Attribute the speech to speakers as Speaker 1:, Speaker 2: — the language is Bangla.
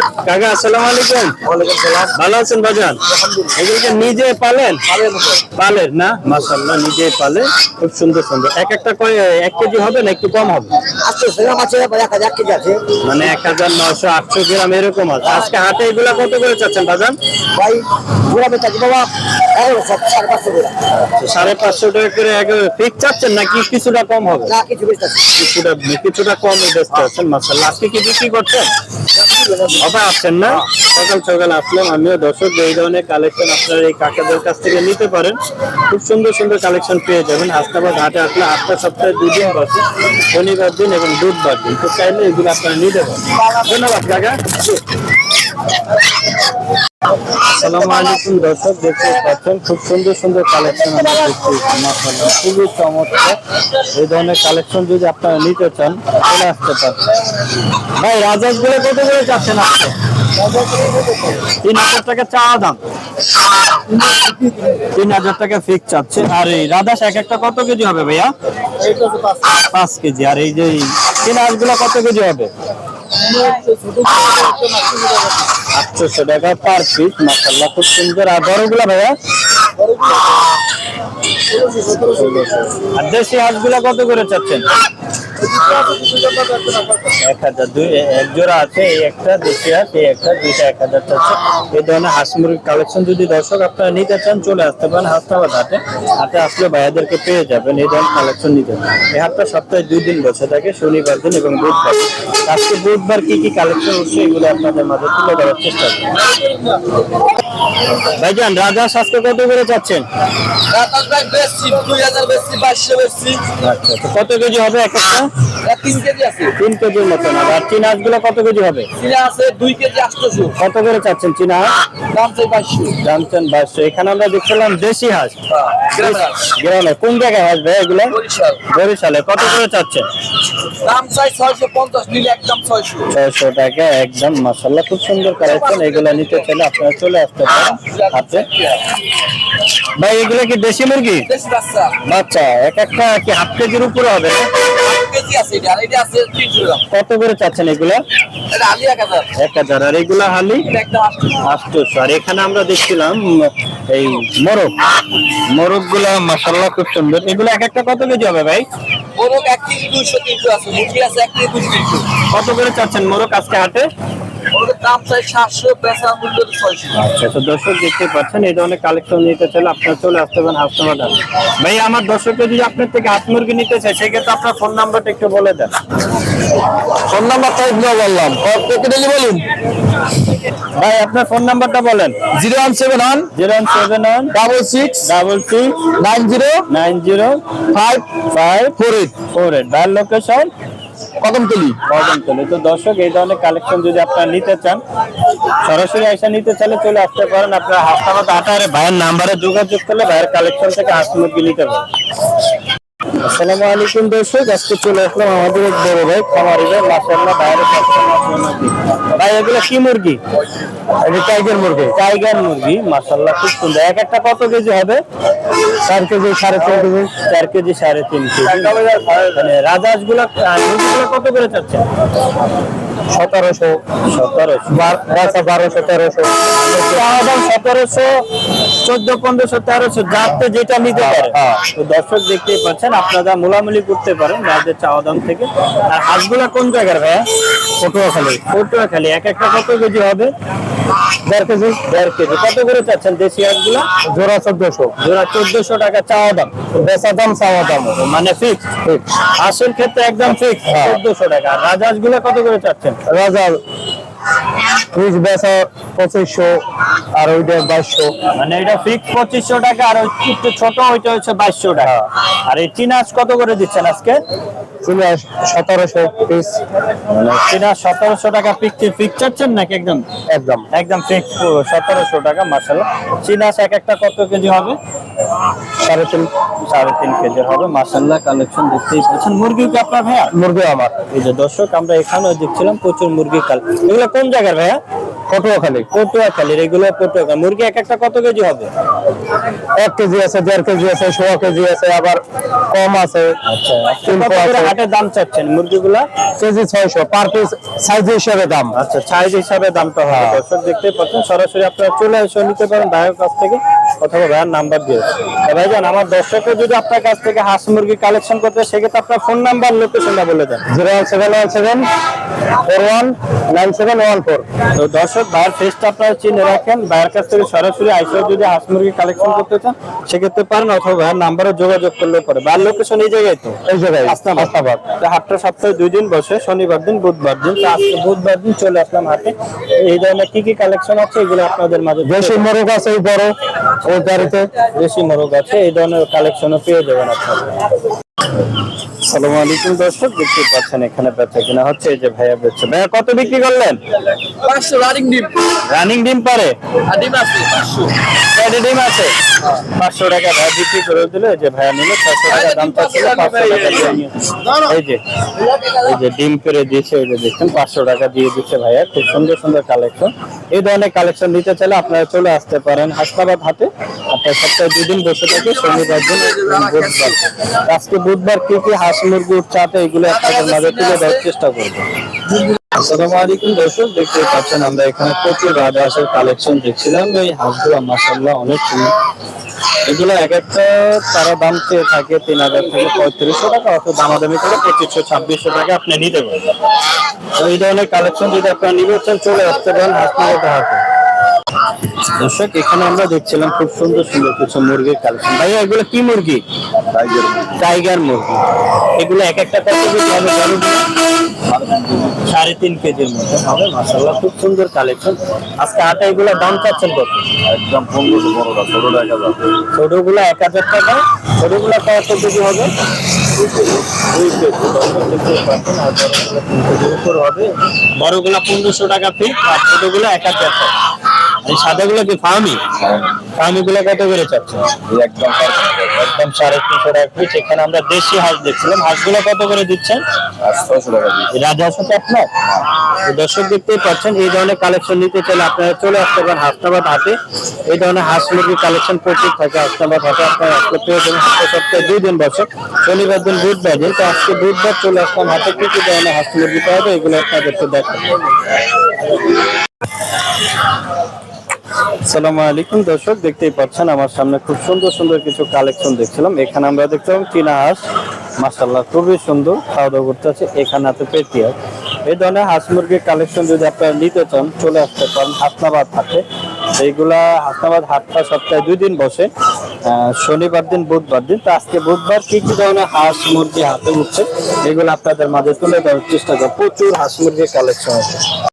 Speaker 1: কাকা আসসালামু আলাইকুম।
Speaker 2: ওয়ালাইকুম সালাম।
Speaker 1: ভালো আছেন বাজান এগুলোকে নিজে পালেন? পালেন না? মাশাআল্লাহ নিজে পালে। খুব সুন্দর সুন্দর। এক একটা কয় এক কেজি হবে না একটু কম হবে?
Speaker 2: আজকে সেরকম আছে কেজি আছে।
Speaker 1: মানে গ্রাম এরকম আছে। আজকে হাটে এগুলা কত করে চাচ্ছেন বাজান
Speaker 2: ভাই থাকি বাবা? সাড়ে পাঁচশো
Speaker 1: টাকা করে ঠিক চাচ্ছেন নাকি কিছুটা কম হবে?
Speaker 2: না কিছু
Speaker 1: কিছুটা কিছুটা কম বেচতে আছেন মাশাআল্লাহ। আজকে কি বিক্রি করছেন? অফার আসছেন না? সকাল সকাল আসলাম। আমিও দর্শক এই ধরনের কালেকশন আপনারা এই কাকাদের কাছ থেকে নিতে পারেন। খুব সুন্দর সুন্দর কালেকশন পেয়ে যাবেন। আস্তাবাদ হাটে আসলে আটটা সপ্তাহে দুদিন বসে। শনিবার দিন এবং বুধবার দিন। তো চাইলে এগুলো আপনারা নিতে পারেন। ধন্যবাদ, কাকা। আসসালামু আলাইকুম, দর্শক, দেখতে পাচ্ছেন, খুব সুন্দর সুন্দর কালেকশন আমরা দেখছি মাশাআল্লাহ, খুবই চমৎকার। এই ধরনের কালেকশন যদি আপনারা নিতে চান, চলে আসতে পারেন। ভাই রাজাসগুলো কত করে চাচ্ছেন আজকে? তিন হাজার টাকা চাওয়া দাম। তিন হাজার টাকা ফিক্স চাচ্ছে। আর এই রাধাস এক একটা কত কেজি হবে ভাইয়া? পাঁচ কেজি। আর এই যে তিনগুলো কত কেজি হবে? আটশোশো টাকা পার পিস মাসাল্লাহ খুব সুন্দর। আর বড়গুলা ভাইয়া? আর দেশি হাঁসগুলা কত করে চাচ্ছেন? এক হাজার দুই এক জোড়া আছে এই একটা দেশি হাঁস এই একটা দুইটা এক হাজার চাচ্ছে এই ধরনের হাঁস মুরগির কালেকশন যদি দর্শক আপনারা নিতে চান চলে আসতে পারেন হাসনাবাদ হাটে। হাটে আসলে ভাইয়াদেরকে পেয়ে যাবেন এই ধরনের কালেকশন নিতে। এই হাটটা সপ্তাহে দুই দিন বসে থাকে শনিবার দিন এবং বুধবার আজকে বুধবার কি কি কালেকশন হচ্ছে এগুলো আপনাদের মাঝে তুলে ধরার চেষ্টা করব। ভাইজান রাজা আজকে কত করে চাচ্ছেন? আচ্ছা কত কেজি হবে এক একটা?
Speaker 2: তিন কেজি আছে।
Speaker 1: তিন কেজির মতন। আর আর চীনা হাঁসগুলো কত কেজি হবে?
Speaker 2: চিনা আছে দুই কেজি আটশোশো
Speaker 1: কত করে চাচ্ছেন চীনা? হাঁস
Speaker 2: দাম চাই পাঁচশো
Speaker 1: জানছেন বাইশশো। এখানে আমরা দেখছিলাম দেশি হাঁস। গ্রামে কোন জায়গায় হাঁস ভাই এগুলো?
Speaker 2: বরিশালে।
Speaker 1: কত করে চাচ্ছেন?
Speaker 2: দাম চাই ছয়শো পঞ্চাশ নিলে একদম ছয়শো।
Speaker 1: ছয়শো টাকা একদম মশাল্লা খুব সুন্দর কালেকশন এগুলো নিতে চাইলে আপনারা চলে আসতে পারেন হাতে ভাই এগুলো কি দেশি মুরগি?
Speaker 2: বাচ্চা
Speaker 1: এক একটা কি হাফ কেজির উপরে হবে?
Speaker 2: কেজি আছে এটা আর এটা আছে তিনশো গ্রাম।
Speaker 1: কত করে চাচ্ছেন এগুলা?
Speaker 2: এটা আলি এক হাজার।
Speaker 1: আর এগুলা হালি?
Speaker 2: একদম
Speaker 1: আর এখানে আমরা দেখছিলাম এই মোরগ। মোরগগুলা মাসাল্লাহ খুব সুন্দর। এগুলো এক একটা কত কেজি হবে ভাই?
Speaker 2: মোরগ এক কেজি দুইশো তিনশো আছে। মুরগি আছে এক কেজি দুশো তিনশো।
Speaker 1: কত করে চাচ্ছেন মোরগ আজকে হাটে?
Speaker 2: দাম চাই সাতশো বেচা মূল্য ছয়শো।
Speaker 1: আচ্ছা তো দর্শক দেখতে পাচ্ছেন এই ধরনের কালেকশন নিতে চাইলে আপনারা চলে আসতে পারেন হাসনাবাদ। ভাই আমার দর্শককে যদি আপনার থেকে হাত মুরগি নিতে চাই সেক্ষেত্রে আপনার ফোন নাম্বারটা একটু বলে দেন।
Speaker 2: ফোন নাম্বার তাই বললাম। কেটে বলুন?
Speaker 1: ভাই আপনার ফোন নাম্বারটা বলেন।
Speaker 2: Zero one seven one
Speaker 1: zero one seven one
Speaker 2: double six
Speaker 1: double six
Speaker 2: nine zero
Speaker 1: nine zero
Speaker 2: five
Speaker 1: five
Speaker 2: four eight.
Speaker 1: Four eight. ভাইয়ের লোকেশন
Speaker 2: কদমতলি
Speaker 1: কদমতলি তো দর্শক এই ধরনের কালেকশন যদি আপনারা নিতে চান সরাসরি আইসা নিতে চাইলে চলে আসতে পারেন। আপনারা হাসপাতাল আটারে ভাইয়ের নাম্বারে যোগাযোগ করলে ভাইয়ের কালেকশন থেকে হাঁস মুরগি নিতে পারেন আসসালামু আলাইকুম দর্শক আজকে চলে আসলাম আমাদের এক বড় ভাই খামারি ভাই মাসাল্লাহ বাইরে ভাই এগুলো কি মুরগি? এটা টাইগার মুরগি। টাইগার মুরগি মাসাল্লাহ খুব সুন্দর। এক একটা কত কেজি হবে? চার কেজি সাড়ে তিন কেজি। চার কেজি সাড়ে তিন কেজি। মানে মুরগিগুলো কত করে চাচ্ছেন সতেরোশো। সতেরোশো। বারোশো তেরোশো। সতেরোশো চোদ্দ পনেরোশো তেরোশো যাতে যেটা নিতে পারে। তো দর্শক দেখতেই পাচ্ছেন আপনারা মোলামুলি করতে পারেন রাজ্যের চাওয়া দাম থেকে। আর হাঁসগুলা কোন জায়গার ভাইয়া? পটুয়াখালী। পটুয়াখালী। এক একটা কত কেজি হবে? দেড় কেজি। দেড় কেজি। কত করে চাচ্ছেন দেশি হাঁসগুলা? জোড়া চোদ্দশো। জোড়া চোদ্দশো টাকা চাওয়া দাম। বেচা দাম চাওয়া দাম। মানে ফিক্স ফিক্স হাঁসের ক্ষেত্রে একদম ফিক্স চোদ্দশো টাকা। আর রাজহাঁস কত করে চাচ্ছেন? রাজা ফিক্স বেচা পঁচিশশো আর ওইটা বাইশশো। মানে এটা ফিক্স পঁচিশশো টাকা আর ওই একটু ছোট ওইটা হচ্ছে বাইশশো টাকা। আর এই চিনাস কত করে দিচ্ছেন আজকে? চিনাস সতেরোশো পিস মানে চিনাস সতেরোশো টাকা পিকচার পিকচারছেন নাকি একদম? একদম। একদম ফিক্স সতেরোশো টাকা মার্শাল চিনাস এক একটা কত কেজি হবে? সাড়ে তিন সাড়ে তিন কেজি হবে মাসাল্লাহ কালেকশন দেখতেই পাচ্ছেন। মুরগি কি আপনার ভাইয়া? মুরগি আমার। এই যে দর্শক আমরা এখানেও দেখছিলাম প্রচুর মুরগি কাল। এগুলো কোন জায়গার ভাইয়া? পটুয়াখালী। পটুয়াখালীর এগুলো পটুয়াখালী। মুরগি এক একটা কত কেজি হবে?
Speaker 2: এক কেজি আছে দেড় কেজি আছে সোয়া কেজি আছে আবার কম আছে
Speaker 1: আচ্ছা
Speaker 2: আছে।
Speaker 1: হাটের দাম চাচ্ছেন মুরগিগুলা?
Speaker 2: কেজি ছয়শো পার পিস সাইজ হিসেবে দাম।
Speaker 1: আচ্ছা সাইজ হিসাবে দামটা হবে। দর্শক দেখতে পাচ্ছেন সরাসরি আপনারা চলে এসে নিতে পারেন ভাইয়ের কাছ থেকে। অথবা ভাইয়ের নাম্বার দিয়ে। ভাইজান আমার দর্শকও যদি আপনার কাছ থেকে হাঁস মুরগি কালেকশন করতে সেক্ষেত্রে আপনার ফোন নাম্বার লোকেশনটা বলে দেন।
Speaker 2: Zero one seven one seven four one nine seven one four.
Speaker 1: তো দর্শক ভাইয়ের ফেসটা আপনারা চিনে রাখেন। ভাইয়ের কাছ থেকে সরাসরি আইসে যদি হাঁস মুরগি কালেকশন করতে চান সেক্ষেত্রে পারেন অথবা ভাইয়ের নাম্বারে যোগাযোগ করলে পরে। ভাইয়ের লোকেশন এই জায়গায় তো?
Speaker 2: এই জায়গায়
Speaker 1: আসলাম আস্তাবাদ তো হাটটা সপ্তাহে দুই দিন বসে শনিবার দিন বুধবার দিন। তো আজকে বুধবার দিন চলে আসলাম হাটে। এই ধরনের কি কি কালেকশন আছে এগুলো আপনাদের মাঝে
Speaker 2: দেশি মোরগ আছে বড়। ওই গাড়িতে
Speaker 1: দেশি মোরগ আছে এই ধরনের কালেকশনও পেয়ে যাবেন আপনারা। সালামু আলাইকুম দর্শক দেখতে পাচ্ছেন এখানে বেচা কিনা হচ্ছে এই যে ভাইয়া বেচছে। ভাইয়া কত বিক্রি করলেন?
Speaker 3: পাঁচশো রানিং ডিম।
Speaker 1: রানিং ডিম পারে?
Speaker 3: ডিম আছে পাঁচশো।
Speaker 1: কয়টা ডিম আছে? পাঁচশো টাকা ভাই বিক্রি করে দিল এই যে ভাইয়া নিল ছশো টাকা দাম চাচ্ছিল পাঁচশো টাকা দিয়ে এই যে এই যে ডিম পেরে দিয়েছে এই যে দেখছেন পাঁচশো টাকা দিয়ে দিচ্ছে ভাইয়া খুব সুন্দর সুন্দর কালেকশন এই ধরনের কালেকশন নিতে চাইলে আপনারা চলে আসতে পারেন হাসনাবাদ হাতে আপনার সপ্তাহে দুদিন বসে থাকে শনিবার দিন বুধবার। আজকে বুধবার কি কি হাঁস, মুরগি উঠছে এগুলো আপনাদের মাঝে তুলে দেওয়ার চেষ্টা করব। দেখতে পাচ্ছেন আমরা এখানে প্রচুর কালেকশন দেখছিলাম। অনেক এগুলো তারা থাকে তিন হাজার থেকে পঁয়ত্রিশশো টাকা করে পঁচিশশো, ছাব্বিশশো টাকা আপনি নিতে পারবেন। ধরনের কালেকশন যদি আপনারা নিতে চান, চলে আসতে পারেন হাসপাতাল হাটে। দর্শক এখানে আমরা দেখছিলাম খুব সুন্দর সুন্দর কিছু মুরগির কালেকশন ভাইয়া এগুলো কি মুরগি? টাইগার মুরগি। এগুলো এক একটা কত কেজি হবে সাড়ে তিন কেজির মতো হবে মাসাল্লাহ খুব সুন্দর কালেকশন আজকে আটা এগুলো দাম চাচ্ছেন কত?
Speaker 4: একদম পনেরোশো বড়টা ছোটটা এক হাজার।
Speaker 1: ছোটগুলো এক হাজার টাকা ছোটগুলো কত কেজি হবে? পাচ্ছেন, বড়গুলো পনেরোশো টাকা পিস আর ছোটগুলো এক হাজার টাকা। এই সাদাগুলো কি ফার্মি? ফার্মি গুলো কত করে চাচ্ছেন?
Speaker 4: একদম
Speaker 1: একদম সাড়ে তিনশো টাকা পিস এখানে আমরা দেশি হাঁস দেখছিলাম। হাঁসগুলো কত করে দিচ্ছেন? রাজহাঁস তো আপনার? দর্শক দেখতেই পাচ্ছেন এই ধরনের কালেকশন নিতে চাইলে আপনারা চলে আসতে পারেন হাসনাবাদ হাটে। এই ধরনের হাঁস মুরগির কালেকশন প্রচুর থাকে হাসনাবাদ হাটে। আপনারা আসলে পেয়ে যাবেন সপ্তাহে দুই দিন বসে। শনিবার দিন বুধবার দিন। তো আজকে বুধবার চলে আসলাম হাটে। কি কি ধরনের হাঁস মুরগি পাওয়া যায় এগুলো আপনাদেরকে দেখাবো। আসসালামু আলাইকুম। দর্শক, দেখতেই পাচ্ছেন আমার সামনে খুব সুন্দর সুন্দর কিছু কালেকশন দেখছিলাম। এখানে আমরা দেখছিলাম চীনা হাঁস। মাসাল্লাহ খুবই সুন্দর। খাওয়া দাওয়া করতে আছে। এখানে আছে পেটি হাঁস। এই ধরনের হাঁস মুরগির কালেকশন যদি আপনারা নিতে চান, চলে আসতে পারেন হাসনাবাদ হাটে। এইগুলা হাসনাবাদ হাটটা সপ্তাহে দুই দিন বসে। শনিবার দিন, বুধবার দিন। তো আজকে বুধবার কি কি ধরনের হাঁস মুরগি হাতে উঠছে, এগুলো আপনাদের মাঝে তুলে দেওয়ার চেষ্টা করব। প্রচুর হাঁস মুরগির কালেকশন আছে।